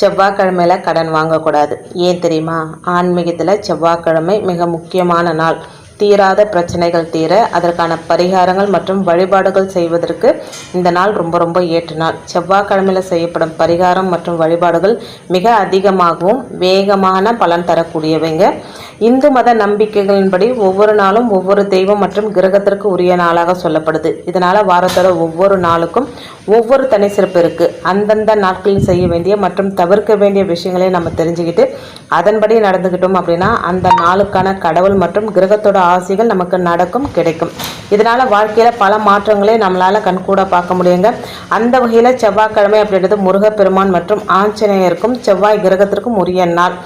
செவ்வாய்க்கிழமையில கடன் வாங்கக்கூடாது. ஏன் தெரியுமா? ஆன்மீகத்தில் செவ்வாய்க்கிழமை மிக முக்கியமான நாள். தீராத பிரச்சனைகள் தீர அதற்கான பரிகாரங்கள் மற்றும் வழிபாடுகள் செய்வதற்கு இந்த நாள் ரொம்ப ரொம்ப ஏற்ற நாள். செவ்வாய்க்கிழமையில் செய்யப்படும் பரிகாரம் மற்றும் வழிபாடுகள் மிக அதிகமாகவும் வேகமான பலன் தரக்கூடியவைங்க. இந்து மத நம்பிக்கைகளின்படி ஒவ்வொரு நாளும் ஒவ்வொரு தெய்வம் மற்றும் கிரகத்திற்கு உரிய நாளாக சொல்லப்படுது. இதனால் வாரத்தோட ஒவ்வொரு நாளுக்கும் ஒவ்வொரு தனி சிறப்பு இருக்குது அந்தந்த நாட்களில் செய்ய வேண்டிய மற்றும் தவிர்க்க வேண்டிய விஷயங்களை நம்ம தெரிஞ்சுக்கிட்டு அதன்படி நடந்துக்கிட்டோம் அப்படின்னா அந்த நாளுக்கான கடவுள் மற்றும் கிரகத்தோட ஆசைகள் நமக்கு நடக்கும் கிடைக்கும். இதனால் வாழ்க்கையில் பல மாற்றங்களை நம்மளால் கண்கூட பார்க்க முடியுங்க. அந்த வகையில் செவ்வாய்க்கிழமை அப்படின்றது முருகப்பெருமான் மற்றும் ஆஞ்சநேயருக்கும் செவ்வாய் கிரகத்திற்கும் உரிய நாள்.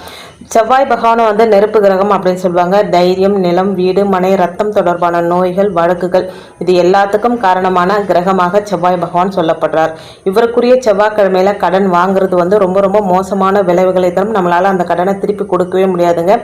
செவ்வாய் பகவானை வந்து நெருப்பு கிரகம் அப்படின்னு சொல்லுவாங்க. தைரியம் நிலம் வீடு மனை ரத்தம் தொடர்பான நோய்கள் வழக்குகள் இது எல்லாத்துக்கும் காரணமான கிரகமாக செவ்வாய் பகவான் சொல்லப்படுறார். இவருக்குரிய செவ்வாய்க்கிழமையில கடன் வாங்குறது வந்து ரொம்ப ரொம்ப மோசமான விளைவுகளை தரும். நம்மளால அந்த கடனை திருப்பி கொடுக்கவே முடியாதுங்க.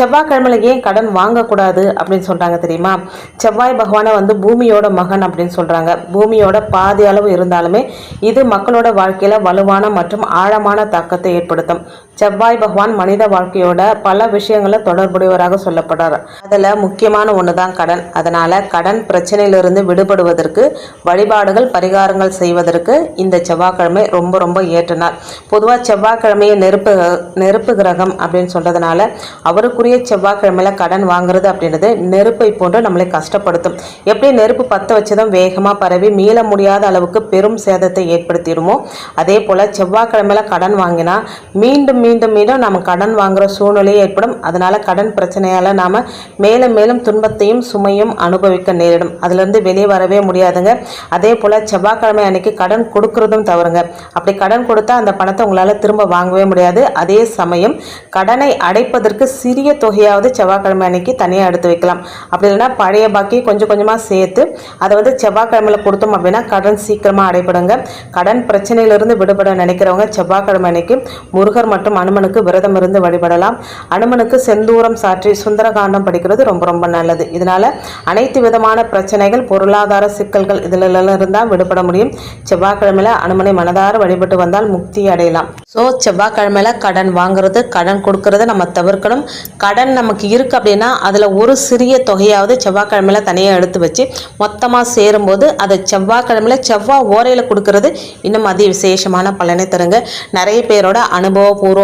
செவ்வாய்க்கிழமையில ஏன் கடன் வாங்கக்கூடாது அப்படின்னு சொல்றாங்க தெரியுமா? செவ்வாய் பகவானை வந்து பூமியோட மகன் அப்படின்னு சொல்றாங்க. பூமியோட பாதி அளவு இருந்தாலுமே இது மக்களோட வாழ்க்கையில வலுவான மற்றும் ஆழமான தாக்கத்தை ஏற்படுத்தும். செவ்வாய் பகவான் மனித வாழ்க்கையோட பல விஷயங்கள தொடர்புடையவராக சொல்லப்படுறார். அதில் முக்கியமான ஒன்று தான் கடன். அதனால் கடன் பிரச்சனையிலிருந்து விடுபடுவதற்கு வழிபாடுகள் பரிகாரங்கள் செய்வதற்கு இந்த செவ்வாய்க்கிழமை ரொம்ப ரொம்ப ஏற்ற நாள். பொதுவாக செவ்வாய்க்கிழமையை நெருப்பு நெருப்பு கிரகம் அப்படின்னு சொல்கிறதுனால அவருக்குரிய செவ்வாய்க்கிழமையில கடன் வாங்குறது அப்படின்றது நெருப்பை போன்று நம்மளை கஷ்டப்படுத்தும். எப்படி நெருப்பு பற்ற வச்சதும் வேகமாக பரவி மீள முடியாத அளவுக்கு பெரும் சேதத்தை ஏற்படுத்திடுமோ? அதே போல் செவ்வாய்க்கிழமையில் கடன் வாங்கினா மீண்டும் மீண்டும் மீண்டும் நம்ம கடன் வாங்குற சூழ்நிலை ஏற்படும். அதனால கடன் பிரச்சனையால் நாம் மேலும் மேலும் துன்பத்தையும் சுமையும் அனுபவிக்க நேரிடும். அதுலேருந்து வெளியே வரவே முடியாதுங்க. அதே போல் செவ்வாய்க்கிழமை அன்னைக்கு கடன் கொடுக்கறதும் தவறுங்க. அப்படி கடன் கொடுத்தா அந்த பணத்தை உங்களால் திரும்ப வாங்கவே முடியாது. அதே சமயம் கடனை அடைப்பதற்கு சிறிய தொகையாவது செவ்வாய்க்கிழமை அன்னைக்கு தனியாக எடுத்து வைக்கலாம். அப்படி இல்லைன்னா பழைய பாக்கி கொஞ்சம் கொஞ்சமாக சேர்த்து அதை வந்து செவ்வாய்க்கிழமையில் கொடுத்தோம் அப்படின்னா கடன் சீக்கிரமாக அடைப்படுங்க கடன் பிரச்சனையிலிருந்து விடுபட நினைக்கிறவங்க செவ்வாய்க்கிழமை அன்னைக்கு முருகர் மற்றும் அனுமனுக்கு விரதம் இருந்து வழிபடலாம். அனுமனுக்கு செந்தூரம் சாற்றி சுந்தரகாண்டம் படிக்கிறது ரொம்ப ரொம்ப நல்லது. இதனால அனைத்து விதமான பிரச்சனைகள் பொருளாதார சிக்கல்கள் இதிலெல்லாம் இருந்தால் விடுபட முடியும். செவ்வாய்க்கிழமையில அனுமனை மனதார வழிபட்டு வந்தால் முக்தி அடையலாம். ஸோ செவ்வாய்க்கிழமையில கடன் வாங்குறது கடன் கொடுக்கறத நம்ம தவிர்க்கணும். கடன் நமக்கு இருக்கு அப்படின்னா அதில் ஒரு சிறிய தொகையாவது செவ்வாய்க்கிழமையில தனியாக எடுத்து வச்சு மொத்தமாக சேரும்போது அதை செவ்வாய்க்கிழமையில செவ்வாய் ஓரையில் கொடுக்கறது இன்னும் அதி விசேஷமான பலனை தருங்க. நிறைய பேரோட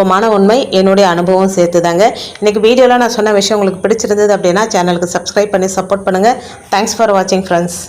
அனுபவமான உண்மை என்னுடைய அனுபவம் சேர்த்துதாங்க. இன்னைக்கு வீடியோவில் நான் சொன்ன விஷயம் உங்களுக்கு பிடிச்சிருந்தது அப்படின்னா சேனலுக்கு சப்ஸ்கிரைப் பண்ணி சப்போர்ட் பண்ணுங்கள் தேங்க்ஸ் ஃபார் வாட்சிங் ஃப்ரெண்ட்ஸ்